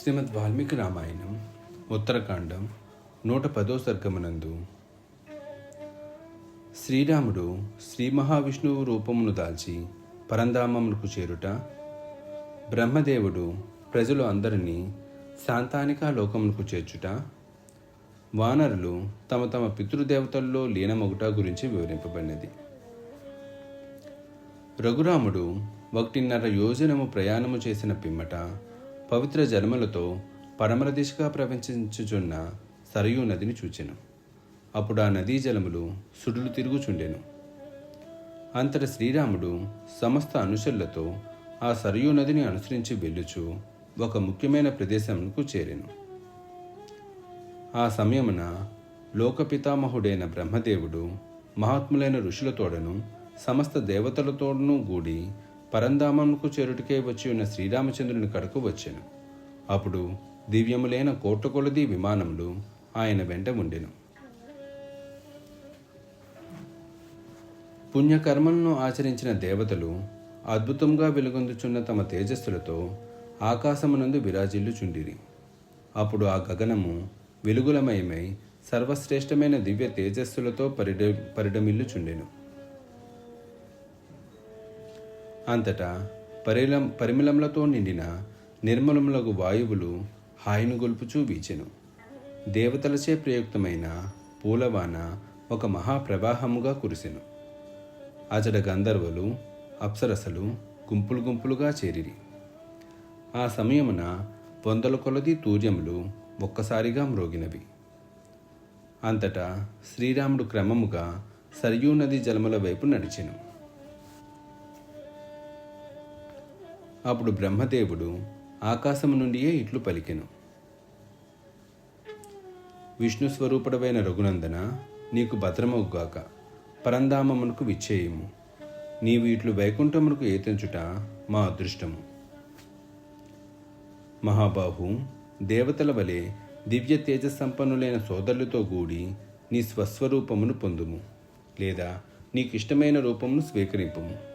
శ్రీమద్ వాల్మీకి రామాయణం ఉత్తరకాండం నూట పదో సర్గమనందు. శ్రీరాముడు శ్రీ మహావిష్ణువు రూపమును దాల్చి పరంధామములకు చేరుట బ్రహ్మదేవుడు ప్రజలు అందరినీ శాంతానికా లోకములకు చేర్చుట వానరులు తమ తమ పితృదేవతల్లో లీనమగుట గురించి వివరింపబడినది. రఘురాముడు ఒకటిన్నర యోజనము ప్రయాణము చేసిన పిమ్మట పవిత్ర జలములతో పరమర దిశగా ప్రవహించుచున్న సరయూ నదిని చూచెను. అప్పుడు ఆ నదీ జలములు సుడులు తిరుగుచుండెను. అంతట శ్రీరాముడు సమస్త అనుచరులతో ఆ సరయూ నదిని అనుసరించి వెళ్ళుచు ఒక ముఖ్యమైన ప్రదేశంకు చేరెను. ఆ సమయమున లోకపితామహుడైన బ్రహ్మదేవుడు మహాత్ములైన ఋషులతోడను సమస్త దేవతలతోడను గూడి పరంధామంకు చేరుటకే వచ్చి ఉన్న శ్రీరామచంద్రుని కడకు వచ్చాను. అప్పుడు దివ్యములైన కోట్ల కొలది విమానములు ఆయన వెంట ఉండెను. పుణ్యకర్మలను ఆచరించిన దేవతలు అద్భుతంగా వెలుగొందుచున్న తమ తేజస్సులతో ఆకాశమునందు విరాజిల్లుచుండిరి. అప్పుడు ఆ గగనము వెలుగులమయమై సర్వశ్రేష్టమైన దివ్య తేజస్సులతో పరిడ పరిడమిల్లుచుండెను. అంతటా పరిలం పరిమళములతో నిండిన నిర్మలములకు వాయువులు హాయిను గొల్పుచూ వీచెను. దేవతలచే ప్రయుక్తమైన పూలవాన ఒక మహాప్రవాహముగా కురిసెను. అచట గంధర్వులు అప్సరసలు గుంపులు గుంపులుగా చేరిరి. ఆ సమయమున వందల కొలది తూర్యములు ఒక్కసారిగా మ్రోగినవి. అంతటా శ్రీరాముడు క్రమముగా సరియూ నది జలముల వైపు నడిచెను. అప్పుడు బ్రహ్మదేవుడు ఆకాశము నుండియే ఇట్లు పలికెను. విష్ణు స్వరూపుడవైన రఘునందన నీకు భద్రమవుగాక పరంధామమునకు విచ్చేయము. నీవు ఇట్లు వైకుంఠమునకు ఏతించుట మా అదృష్టము. మహాబాహు దేవతల వలె దివ్య తేజసంపన్నులైన సోదరులతో కూడి నీ స్వస్వరూపమును పొందుము లేదా నీకిష్టమైన రూపమును స్వీకరింపుము.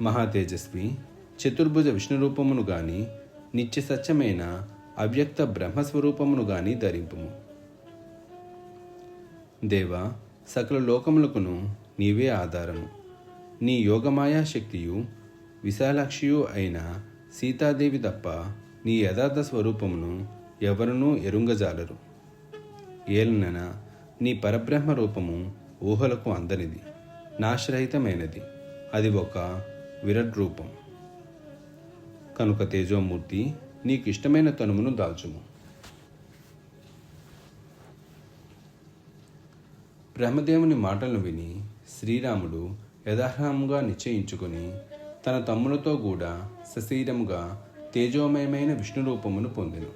మహాతేజస్వి చతుర్భుజ విష్ణు రూపమును గాని నిత్య సత్యమైన అవ్యక్త బ్రహ్మస్వరూపమును గాని ధరింపుము. దేవ సకల లోకములకును నీవే ఆధారము. నీ యోగమాయా శక్తియు విశాలాక్షియు అయిన సీతాదేవి తప్ప నీ యథార్థ స్వరూపమును ఎవరునూ ఎరుంగజాలరు. ఏలనన నీ పరబ్రహ్మ రూపము ఊహలకు అందనిది నాశరహితమైనది. అది ఒక విరట్ రూపం కనుక తేజోమూర్తి నీకు ఇష్టమైన తనుమును దాల్చుము. బ్రహ్మదేవుని మాటలను విని శ్రీరాముడు యథార్హంగా నిశ్చయించుకొని తన తమ్ములతో కూడా సశీరముగా తేజోమయమైన విష్ణు రూపమును పొందెను.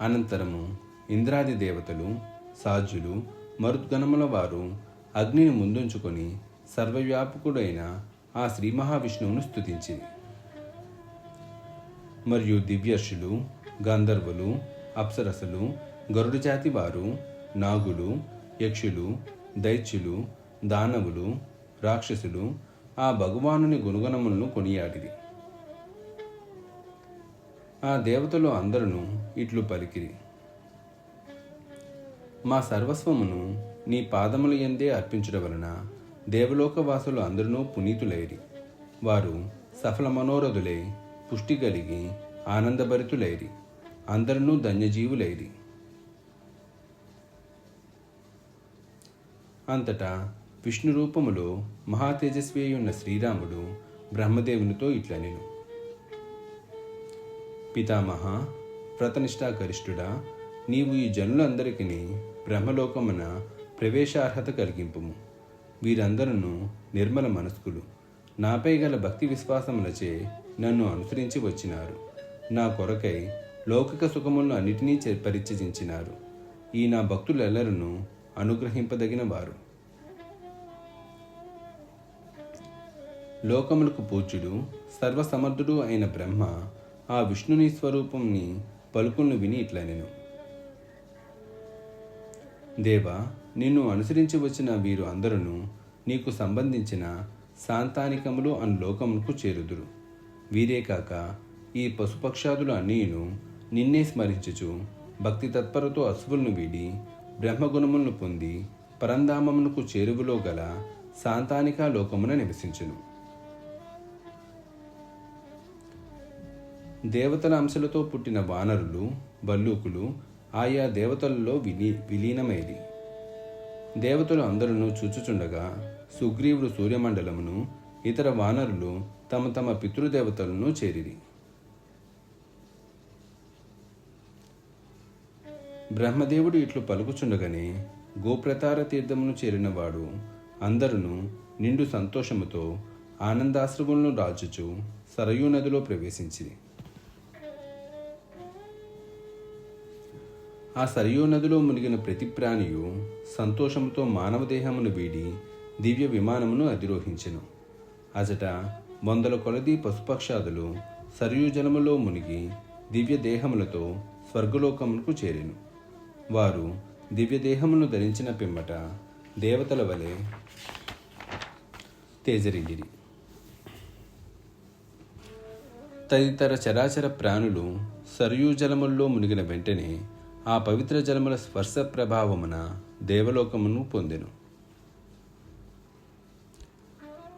అనంతరము ఇంద్రాది దేవతలు సాధ్యులు మరుద్గణముల వారు అగ్నిని ముందుంచుకొని సర్వవ్యాపకుడైన ఆ శ్రీ మహావిష్ణువును స్తుతించింది. మరియు దివ్యర్షులు గంధర్వులు అప్సరసలు గరుడు జాతి వారు నాగులు యక్షులు దైత్యులు దానవులు రాక్షసులు ఆ భగవానుని గుణగణములను కొనియాడిది ఆ దేవతలు అందరూ ఇట్లు పలికిరి. మా సర్వస్వమును నీ పాదముల ఎందే అర్పించడం వలన దేవలోకవాసులు అందరూ పునీతులైరి. వారు సఫల మనోరథులై పుష్టి కలిగి ఆనందభరితులైరి. అందరూ ధన్యజీవులైరి. అంతటా విష్ణు రూపములో మహాతేజస్వి ఉన్న శ్రీరాముడు బ్రహ్మదేవునితో ఇట్లనెను. పితామహ వ్రతనిష్టా గరిష్ఠుడా నీవు ఈ జనులందరికీ బ్రహ్మలోకమున ప్రవేశార్హత కలిగింపుము. వీరందరూ నిర్మల మనస్కులు. నాపై గల భక్తి విశ్వాసములచే నన్ను అనుసరించి వచ్చినారు. నా కొరకై లౌకిక సుఖములను అన్నిటినీ పరిచయించినారు ఈ నా భక్తులెల్లరూ అనుగ్రహింపదగిన వారు లోకములకు పూజ్యుడు సర్వసమర్థుడు అయిన బ్రహ్మ ఆ విష్ణుని స్వరూపంని పలుకులను విని ఇట్లనెను. దేవా నిన్ను అనుసరించి వచ్చిన వీరు అందరూ నీకు సంబంధించిన శాంతానికములు అను లోకముకు చేరుదురు. వీరే కాక ఈ పశుపక్షాదులు అన్నీను నిన్నే స్మరించుచు భక్తి తత్పరతో అశువులను వీడి బ్రహ్మగుణములను పొంది పరంధామమునకు చేరువలో గల శాంతానికా లోకమున నివసించును. దేవతల అంశలతో పుట్టిన వానరులు బల్లూకులు ఆయా దేవతలలో విలీ విలీనమైరి దేవతలు అందరూ చూచుచుండగా సుగ్రీవుడు సూర్యమండలమును ఇతర వానరులు తమ తమ పితృదేవతలను చేరిరి. బ్రహ్మదేవుడు ఇట్లు పలుకుచుండగానే గోప్రతార తీర్థమును చేరినవాడు అందరును నిండు సంతోషముతో ఆనందాశ్రములను రాజుచు సరయూ నదిలో ప్రవేశించిరి. ఆ సరియూ నదిలో మునిగిన ప్రతి ప్రాణియు సంతోషంతో మానవ దేహమును వీడి దివ్య విమానమును అధిరోహించెను. అజట వందల కొలది పశుపక్షాదులు సరియు జలములో మునిగి దివ్య దేహములతో స్వర్గలోకమునకు చేరెను. వారు దివ్య దేహమును ధరించిన పిమ్మట దేవతల వలె తేజరిగిరి. తదితర చరాచర ప్రాణులు సరియూ జలముల్లో మునిగిన వెంటనే ఆ పవిత్ర జలముల స్పర్శ ప్రభావమున దేవలోకమును పొందెను.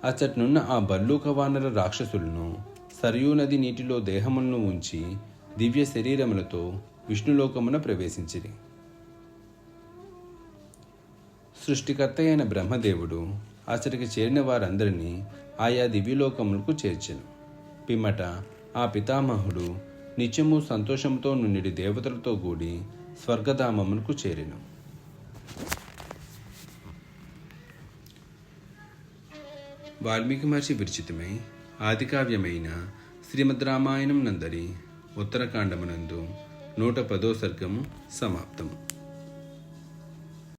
అచ్చట్నున్న ఆ బల్లూక వానర రాక్షసులను సరయూ నది నీటిలో దేహములను ఉంచి దివ్య శరీరములతో విష్ణులోకమున ప్రవేశించిరి. సృష్టికర్త అయిన బ్రహ్మదేవుడు అతడికి చేరిన వారందరినీ ఆయా దివ్యలోకములకు చేర్చెను. పిమ్మట ఆ పితామహుడు నిత్యము సంతోషంతో నుండి దేవతలతో కూడి స్వర్గధామమునకు చేరెను. వాల్మీకి మహర్షి విరచితమై ఆదికావ్యమైన శ్రీమద్ రామాయణం నందరి ఉత్తరకాండమునందు నూట పదో సర్గము సమాప్తము.